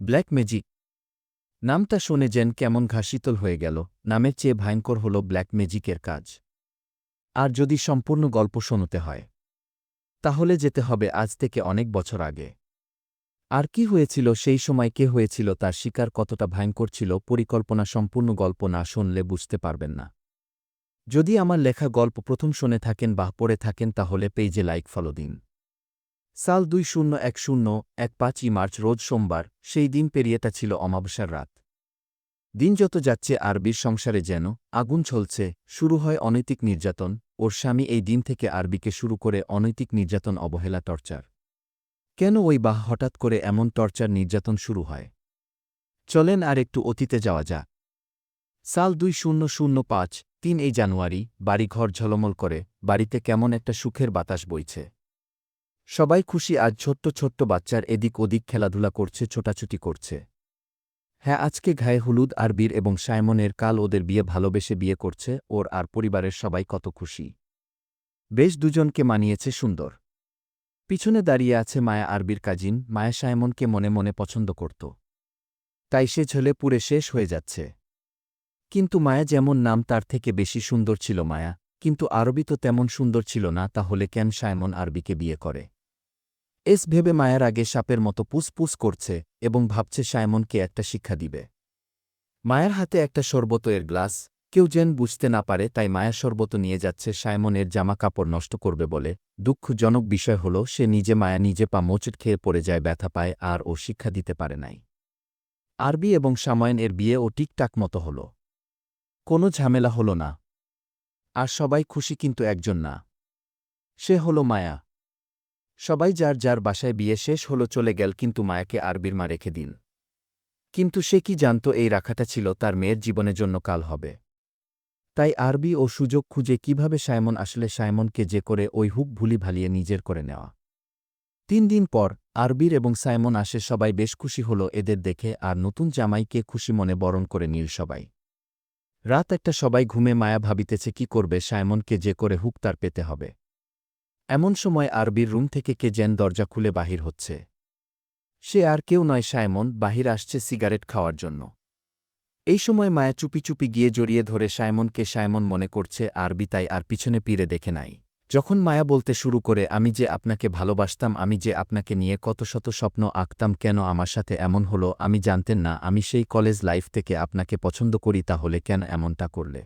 Black magic নামটা শুনে যেন কেমন ঘাসিতল হয়ে গেল, নামের চেয়ে ভয়ঙ্কর হল ব্ল্যাক ম্যাজিকের কাজ। আর যদি সম্পূর্ণ গল্প শোনাতে হয়, তাহলে যেতে হবে আজ থেকে অনেক বছর আগে। আর কি হয়েছিল সেই সময় কে হয়েছিল তার শিকার কতটা ভয়ঙ্কর ছিল পরিকল্পনা সম্পূর্ণ গল্প না শুনলে বুঝতে পারবেন না। যদি আমার লেখা গল্প প্রথম শুনে থাকেন বা পড়ে থাকেন তাহলে পেজে লাইক ফলো দিন। সাল দুই শূন্য এক শূন্য এক পাঁচই মার্চ রোজ সোমবার, সেই দিন পেরিয়েটা ছিল অমাবস্যার রাত। দিন যত যাচ্ছে আরবির সংসারে যেন আগুন ছলছে, শুরু হয় অনৈতিক নির্যাতন, ওর স্বামী এই দিন থেকে আরবিকে শুরু করে অনৈতিক নির্যাতন অবহেলা টর্চার। কেন ওই বাহ হঠাৎ করে এমন টর্চার নির্যাতন শুরু হয়? চলেন আর একটু অতীতে যাওয়া যাক। সাল দুই শূন্য শূন্য পাঁচ, তিন এই জানুয়ারি, বাড়িঘর ঝলমল করে, বাড়িতে কেমন একটা সুখের বাতাস বইছে। সবাই খুশি আজ ছোট্ট ছোট্ট বাচ্চার এদিক ওদিক খেলাধুলা করছে, ছোটাছুটি করছে। হ্যাঁ আজকে ঘায়ে হলুদ আর বীর এবং সায়মনের কাল ওদের বিয়ে ভালোবেসে বিয়ে করছে, ওর আর পরিবারের সবাই কত খুশি। বেশ দুজনকে মানিয়েছে সুন্দর। পিছনে দাঁড়িয়ে আছে মায়া আরবির কাজিন, মায়া সায়মনকে মনে মনে পছন্দ করত। তাই সে ছেলে পুরে শেষ হয়ে যাচ্ছে। কিন্তু মায়া যেমন নাম তার থেকে বেশি সুন্দর ছিল মায়া, কিন্তু আরবি তো তেমন সুন্দর ছিল না, তাহলে কেন সায়মন আরবিকে বিয়ে করে? এস ভেবে মায়ার আগে সাপের মতো পুসপুস করছে এবং ভাবছে সায়মনকে একটা শিক্ষা দিবে। মায়ের হাতে একটা শরবত এর গ্লাস, কেউ যেন বুঝতে না পারে তাই মায়া শরবত নিয়ে যাচ্ছে সায়মনের জামা কাপড় নষ্ট করবে বলে। দুঃখজনক বিষয় হল, সে নিজে মায়া নিজে পা মোচট খেয়ে পড়ে যায়, ব্যথা পায় আর ও শিক্ষা দিতে পারে নাই। আরবি এবং সাময়ন এর বিয়ে ও টিকটাক মতো হল। কোনো ঝামেলা হল না। আর সবাই খুশি কিন্তু একজন না। সে হল মায়া। সবাই যার যার বাসায় বিয়ে শেষ হলো চলে গেল, কিন্তু মায়াকে আরবির মা রেখে দিন। কিন্তু সে কি জানত এই রাখাটা ছিল তার মেয়ের জীবনের জন্য কাল হবে। তাই আরবি ও সুযোগ খুঁজে কীভাবে সায়মন আসলে সায়মনকে যে করে ওই হুক ভুলি ভালিয়ে নিজের করে নেওয়া। তিন দিন পর আরবির এবং সায়মন আসে সবাই বেশ খুশি হল এদের দেখে আর নতুন জামাইকে খুশি মনে বরণ করে নীল সবাই। রাত একটা সবাই ঘুমে মায়া ভাবিতেছে কি করবে সায়মনকে যে করে হুক তার পেতে হবে। এমন সময় আরবির রুম থেকে কে যেন দরজা খুলে বাহির হচ্ছে। সে আর কেউ নয় সায়মন বাহির আসছে সিগারেট খাওয়ার জন্য। এই সময় মায়া চুপি চুপি গিয়ে জড়িয়ে ধরে সায়মনকে সায়মন মনে করছে, আরবি তাই আর পিছনে পিড়ে দেখে নাই। যখন মায়া বলতে শুরু করে, আমি যে আপনাকে ভালোবাসতাম, আমি যে আপনাকে নিয়ে কত শত স্বপ্ন আঁকতাম, কেন আমার সাথে এমন হলো, আমি জানতেন না, আমি সেই কলেজ লাইফ থেকে আপনাকে পছন্দ করি, তাহলে কেন এমনটা করলে?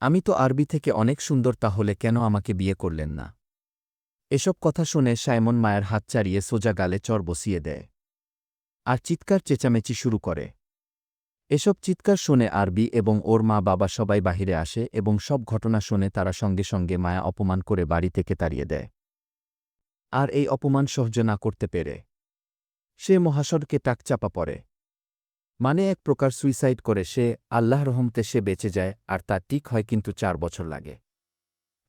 আমি তো আরবি থেকে অনেক সুন্দর, তাহলে কেন আমাকে বিয়ে করলেন না? এসব কথা শুনে সাইমন মায়ের হাত চাড়িয়ে সোজা গালে চর বসিয়ে দেয়। আর চিৎকার চেঁচামেচি শুরু করে। এসব চিৎকার শুনে আরবি এবং ওর মা বাবা সবাই বাহিরে আসে এবং সব ঘটনা শুনে তারা সঙ্গে সঙ্গে মায়া অপমান করে বাড়ি থেকে তাড়িয়ে দেয়। আর এই অপমান সহ্য না করতে পেরে। সে মহাসরকে টাকচাপা পড়ে। মানে এক প্রকার সুইসাইড করে সে আল্লাহ রহমতে সে বেঁচে যায় আর তা ঠিক হয় কিন্তু চার বছর লাগে।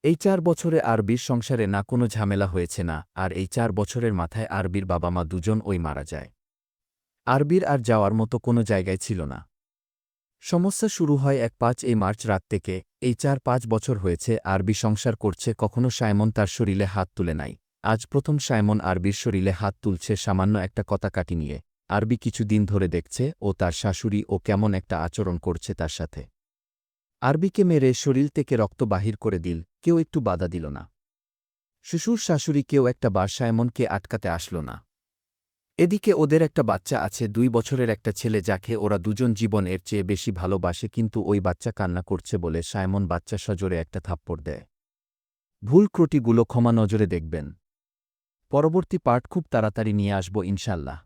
এই চার বছরে আরবির সংসারে না কোনো ঝামেলা হয়েছে না, আর এই চার বছরের মাথায় আরবির বাবা মা দুজন ওই মারা যায়। আরবির আর যাওয়ার মতো কোনো জায়গায় ছিল না। সমস্যা শুরু হয় এক পাঁচ এই মার্চ রাত থেকে, এই চার পাঁচ বছর হয়েছে আরবি সংসার করছে কখনো সায়মন তার শরীরে হাত তুলে নাই। আজ প্রথম সায়মন আরবির শরীরে হাত তুলছে সামান্য একটা কথা কাটি নিয়ে। আরবি কিছু দিন ধরে দেখছে ও তার শাশুড়ি ও কেমন একটা আচরণ করছে তার সাথে। আরবিকে মেরে শরীর থেকে রক্ত বাহির করে দিল, কেউ একটু বাধা দিল না। শ্বশুর শাশুড়ি কেউ একটা বার সায়মনকে আটকাতে আসল না। এদিকে ওদের একটা বাচ্চা আছে, দুই বছরের একটা ছেলে যাকে ওরা দুজন জীবন এর চেয়ে বেশি ভালোবাসে কিন্তু ওই বাচ্চা কান্না করছে বলে সায়মন বাচ্চা সজোরে একটা থাপ্পড় দেয়। ভুল ক্রটিগুলো ক্ষমা নজরে দেখবেন। পরবর্তী পার্ট খুব তাড়াতাড়ি নিয়ে আসব ইনশাল্লাহ।